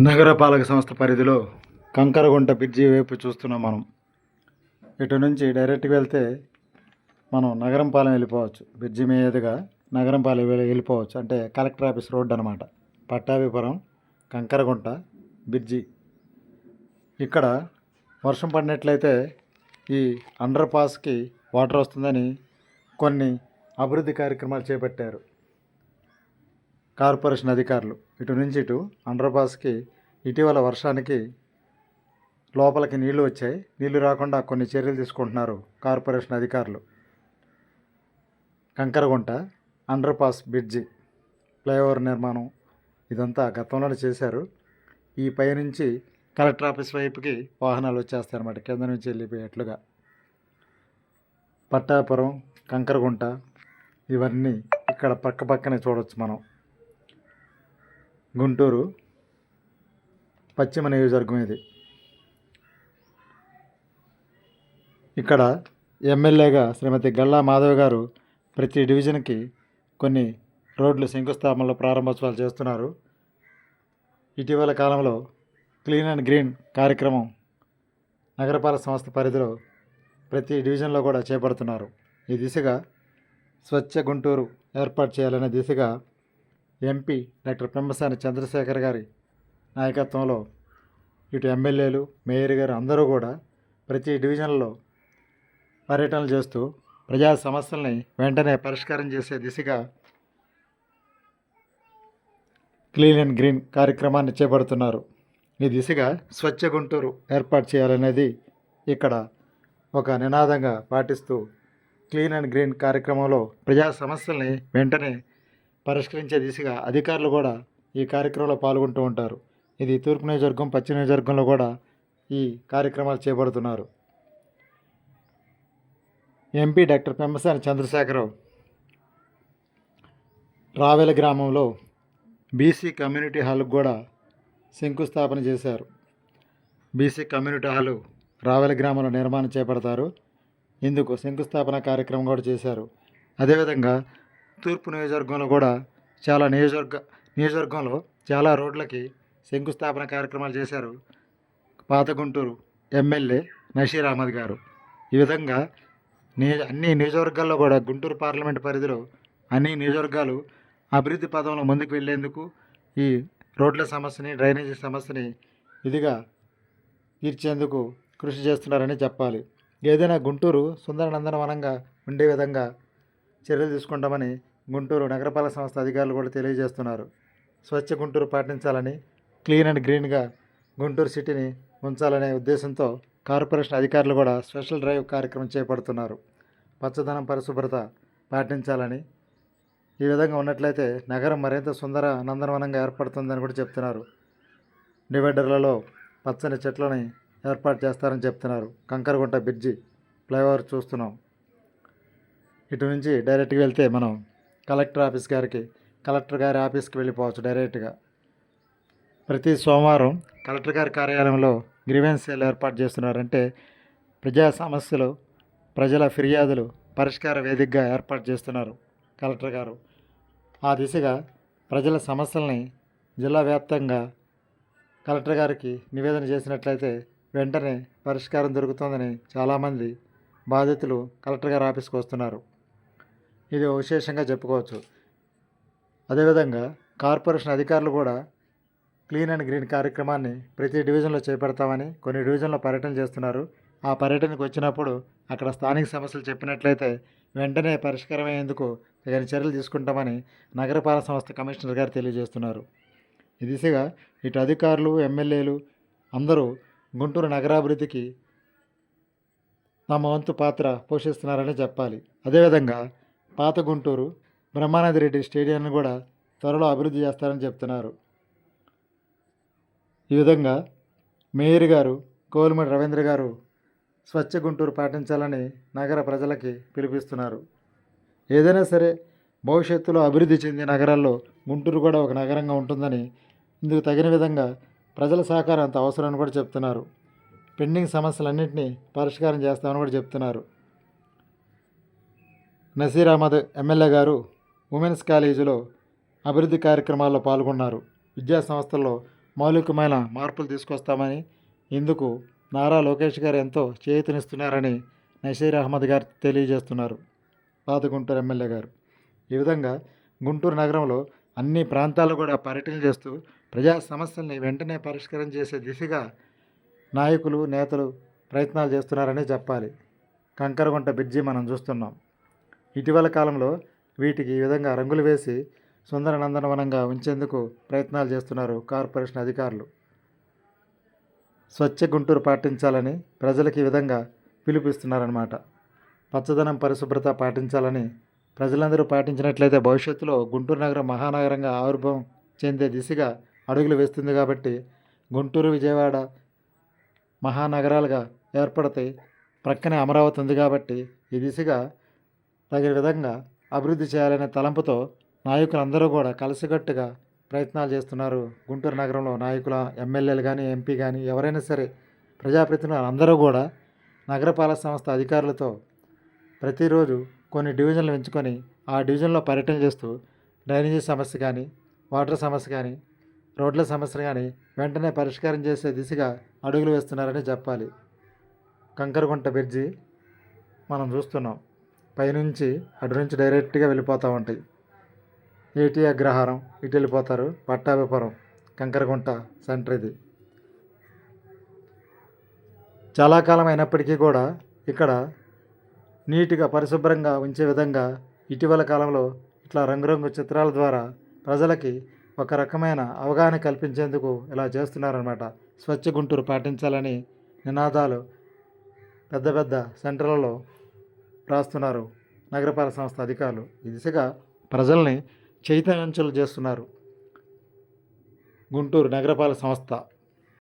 నగరపాలక సంస్థ పరిధిలో కంకరగుంట బ్రిడ్జి వైపు చూస్తున్నాం మనం. ఇటు నుంచి డైరెక్ట్గా వెళ్తే మనం నగరంపాలెం వెళ్ళిపోవచ్చు. బ్రిడ్జి మీదుగా నగరంపాలెం వెళ్ళి- వెళ్ళిపోవచ్చు. అంటే కలెక్టర్ ఆఫీస్ రోడ్ అనమాట పట్టాభిపురం కంకరగుంట బ్రిడ్జి. ఇక్కడ వర్షం పడినట్లయితే ఈ అండర్ పాస్కి వాటర్ వస్తుందని కొన్ని అభివృద్ధి కార్యక్రమాలు చేపట్టారు. కార్పొరేషన్ అధికారులు ఇటు నుంచి ఇటు అండర్పాస్కి ఇటీవల వర్షానికి లోపలికి నీళ్ళు వచ్చాయి. నీళ్ళు రాకుండా కొన్ని చర్యలు తీసుకుంటున్నారు కార్పొరేషన్ అధికారులు. కంకరగుంట అండర్పాస్ బ్రిడ్జి ఫ్లైఓవర్ నిర్మాణం ఇదంతా గతంలోనే చేశారు. ఈ పై నుంచి కలెక్టర్ ఆఫీస్ వైపుకి వాహనాలు వచ్చేస్తాయి అనమాట కింద నుంచి వెళ్ళిపోయేట్లుగా. పట్టాపురం కంకరగుంట ఇవన్నీ ఇక్కడ పక్క పక్కనే చూడవచ్చు మనం. గుంటూరు పశ్చిమ నియోజకవర్గం ఇది. ఇక్కడ ఎమ్మెల్యేగా శ్రీమతి గల్లా మాధవ్ గారు ప్రతి డివిజన్కి కొన్ని రోడ్లు శంకుస్థాపనలు ప్రారంభోత్సవాలు చేస్తున్నారు. ఇటీవల కాలంలో క్లీన్ అండ్ గ్రీన్ కార్యక్రమం నగరపాలక సంస్థ పరిధిలో ప్రతి డివిజన్లో కూడా చేపడుతున్నారు. ఈ దిశగా స్వచ్ఛ గుంటూరు ఏర్పాటు చేయాలనే దిశగా ఎంపీ డాక్టర్ పెంబసాని చంద్రశేఖర్ గారి నాయకత్వంలో ఇటు ఎమ్మెల్యేలు మేయర్ గారు అందరూ కూడా ప్రతి డివిజన్లో పర్యటనలు చేస్తూ ప్రజా సమస్యల్ని వెంటనే పరిష్కారం చేసే దిశగా క్లీన్ అండ్ గ్రీన్ కార్యక్రమాన్ని చేపడుతున్నారు. ఈ దిశగా స్వచ్ఛ గుంటూరు ఏర్పాటు చేయాలనేది ఇక్కడ ఒక నినాదంగా పాటిస్తూ క్లీన్ అండ్ గ్రీన్ కార్యక్రమంలో ప్రజా సమస్యల్ని వెంటనే పరిష్కరించే దిశగా అధికారులు కూడా ఈ కార్యక్రమంలో పాల్గొంటూ ఉంటారు. ఇది తూర్పు నియోజకవర్గం పశ్చిమ నియోజకవర్గంలో కూడా ఈ కార్యక్రమాలు చేపడుతున్నారు. ఎంపీ డాక్టర్ పెమ్మసాని చంద్రశేఖరరావు రావెల గ్రామంలో బీసీ కమ్యూనిటీ హాల్కి కూడా శంకుస్థాపన చేశారు. బీసీ కమ్యూనిటీ హాలు రావెల గ్రామంలో నిర్మాణం చేపడతారు. ఇందుకు శంకుస్థాపన కార్యక్రమం కూడా చేశారు. అదేవిధంగా తూర్పు నియోజకవర్గంలో కూడా చాలా నియోజకవర్గ నియోజకవర్గంలో చాలా రోడ్లకి శంకుస్థాపన కార్యక్రమాలు చేశారు పాత గుంటూరు ఎమ్మెల్యే నషీర్ అహ్మద్ గారు. ఈ విధంగా నియోజ అన్ని నియోజకవర్గాల్లో కూడా గుంటూరు పార్లమెంట్ పరిధిలో అన్ని నియోజకవర్గాలు అభివృద్ధి పదంలో ముందుకు వెళ్ళేందుకు ఈ రోడ్ల సమస్యని డ్రైనేజీ సమస్యని ఇదిగా తీర్చేందుకు కృషి చేస్తున్నారని చెప్పాలి. ఏదైనా గుంటూరు సుందర నందనవనంగా ఉండే విధంగా చర్యలు తీసుకుంటామని గుంటూరు నగరపాలక సంస్థ అధికారులు కూడా తెలియజేస్తున్నారు. స్వచ్ఛ గుంటూరు పాటించాలని క్లీన్ అండ్ గ్రీన్గా గుంటూరు సిటీని ఉంచాలనే ఉద్దేశంతో కార్పొరేషన్ అధికారులు కూడా స్పెషల్ డ్రైవ్ కార్యక్రమం చేపడుతున్నారు. పచ్చదనం పరిశుభ్రత పాటించాలని ఈ విధంగా ఉన్నట్లయితే నగరం మరింత సుందర నందనవనంగా ఏర్పడుతుందని కూడా చెప్తున్నారు. డివైడర్లలో పచ్చని చెట్లని ఏర్పాటు చేస్తారని చెప్తున్నారు. కంకరగుంట బ్రిడ్జి ఫ్లైఓవర్ చూస్తున్నాం. ఇటు నుంచి డైరెక్ట్గా వెళ్తే మనం కలెక్టర్ ఆఫీస్ గారికి కలెక్టర్ గారి ఆఫీస్కి వెళ్ళిపోవచ్చు డైరెక్ట్గా. ప్రతి సోమవారం కలెక్టర్ గారి కార్యాలయంలో గ్రీవెన్సీలు ఏర్పాటు చేస్తున్నారంటే ప్రజా సమస్యలు ప్రజల ఫిర్యాదులు పరిష్కార వేదికగా ఏర్పాటు చేస్తున్నారు కలెక్టర్ గారు. ఆ దిశగా ప్రజల సమస్యల్ని జిల్లా వ్యాప్తంగా కలెక్టర్ గారికి నివేదన చేసినట్లయితే వెంటనే పరిష్కారం దొరుకుతుందని చాలామంది బాధితులు కలెక్టర్ గారి ఆఫీస్కి వస్తున్నారు. ఇది ఒక విశేషంగా చెప్పుకోవచ్చు. అదేవిధంగా కార్పొరేషన్ అధికారులు కూడా క్లీన్ అండ్ గ్రీన్ కార్యక్రమాన్ని ప్రతి డివిజన్లో చేపడతామని కొన్ని డివిజన్లో పర్యటన చేస్తున్నారు. ఆ పర్యటనకు వచ్చినప్పుడు అక్కడ స్థానిక సమస్యలు చెప్పినట్లయితే వెంటనే పరిష్కారమయ్యేందుకు తగిన చర్యలు తీసుకుంటామని నగరపాలక సంస్థ కమిషనర్ గారు తెలియజేస్తున్నారు. ఈ దిశగా ఇటు అధికారులు ఎమ్మెల్యేలు అందరూ గుంటూరు నగరాభివృద్ధికి తమ వంతు పాత్ర పోషిస్తున్నారని చెప్పాలి. అదేవిధంగా పాత గుంటూరు బ్రహ్మానంద రెడ్డి స్టేడియాన్ని కూడా త్వరలో అభివృద్ధి చేస్తారని చెప్తున్నారు. ఈ విధంగా మేయర్ గారు కోలిమడి రవీంద్ర గారు స్వచ్ఛ గుంటూరు పాటించాలని నగర ప్రజలకి పిలిపిస్తున్నారు. ఏదైనా సరే భవిష్యత్తులో అభివృద్ధి చెందిన నగరాల్లో గుంటూరు కూడా ఒక నగరంగా ఉంటుందని ఇందుకు తగిన విధంగా ప్రజల సహకారం అంత అవసరమని కూడా చెప్తున్నారు. పెండింగ్ సమస్యలన్నింటినీ పరిష్కారం చేస్తామని కూడా చెప్తున్నారు. నసీర్ అహ్మద్ ఎమ్మెల్యే గారు ఉమెన్స్ కాలేజీలో అభివృద్ధి కార్యక్రమాల్లో పాల్గొన్నారు. విద్యా సంస్థల్లో మౌలికమైన మార్పులు తీసుకొస్తామని ఇందుకు నారా లోకేష్ గారు ఎంతో చేయూతనిస్తున్నారని నషీర్ అహ్మద్ గారు తెలియజేస్తున్నారు. పాత గుంటూరు ఎమ్మెల్యే గారు. ఈ విధంగా గుంటూరు నగరంలో అన్ని ప్రాంతాలు కూడా పర్యటన చేస్తూ ప్రజా సమస్యల్ని వెంటనే పరిష్కారం చేసే దిశగా నాయకులు నేతలు ప్రయత్నాలు చేస్తున్నారని చెప్పాలి. కంకరగుంట బ్రిడ్జి మనం చూస్తున్నాం. ఇటీవల కాలంలో వీటికి ఈ విధంగా రంగులు వేసి సుందర నందనవనంగా ఉంచేందుకు ప్రయత్నాలు చేస్తున్నారు కార్పొరేషన్ అధికారులు. స్వచ్ఛ గుంటూరు పాటించాలని ప్రజలకు ఈ విధంగా పిలుపిస్తున్నారన్నమాట పచ్చదనం పరిశుభ్రత పాటించాలని ప్రజలందరూ పాటించినట్లయితే భవిష్యత్తులో గుంటూరు నగరం మహానగరంగా ఆవిర్భావం చెందే దిశగా అడుగులు వేస్తుంది కాబట్టి గుంటూరు విజయవాడ మహానగరాలుగా ఏర్పడతాయి ప్రక్కనే అమరావతి ఉంది కాబట్టి ఈ దిశగా తగిన విధంగా అభివృద్ధి చేయాలనే తలంపుతో నాయకులందరూ కూడా కలిసికట్టుగా ప్రయత్నాలు చేస్తున్నారు. గుంటూరు నగరంలో నాయకుల ఎమ్మెల్యేలు కానీ ఎంపీ కానీ ఎవరైనా సరే ప్రజాప్రతినిధులు అందరూ కూడా నగరపాలక సంస్థ అధికారులతో ప్రతిరోజు కొన్ని డివిజన్లు ఎంచుకొని ఆ డివిజన్లో పర్యటన చేస్తూ డ్రైనేజీ సమస్య కానీ వాటర్ సమస్య కానీ రోడ్ల సమస్య కానీ వెంటనే పరిష్కారం చేసే దిశగా అడుగులు వేస్తున్నారని చెప్పాలి. కంకరగుంట బ్రిడ్జి మనం చూస్తున్నాం. పైనుంచి అటు నుంచి డైరెక్ట్గా వెళ్ళిపోతూ ఉంటాయి. ఏటి అగ్రహారం? ఇటు వెళ్ళిపోతారు. పట్టాభిపురం కంకరగుంట సెంటర్ ఇది. చాలా కాలం అయినప్పటికీ కూడా ఇక్కడ నీట్గా పరిశుభ్రంగా ఉంచే విధంగా ఇటీవల కాలంలో ఇట్లా రంగురంగు చిత్రాల ద్వారా ప్రజలకి ఒక రకమైన అవగాహన కల్పించేందుకు ఇలా చేస్తున్నారనమాట స్వచ్ఛ గుంటూరు పాటించాలని నినాదాలు పెద్ద పెద్ద సెంటర్లలో రాస్తున్నారు. నగరపాలక సంస్థ అధికారులు ఈ దిశగా ప్రజల్ని చైతన్యంచలు చేస్తున్నారు. గుంటూరు నగరపాలక సంస్థ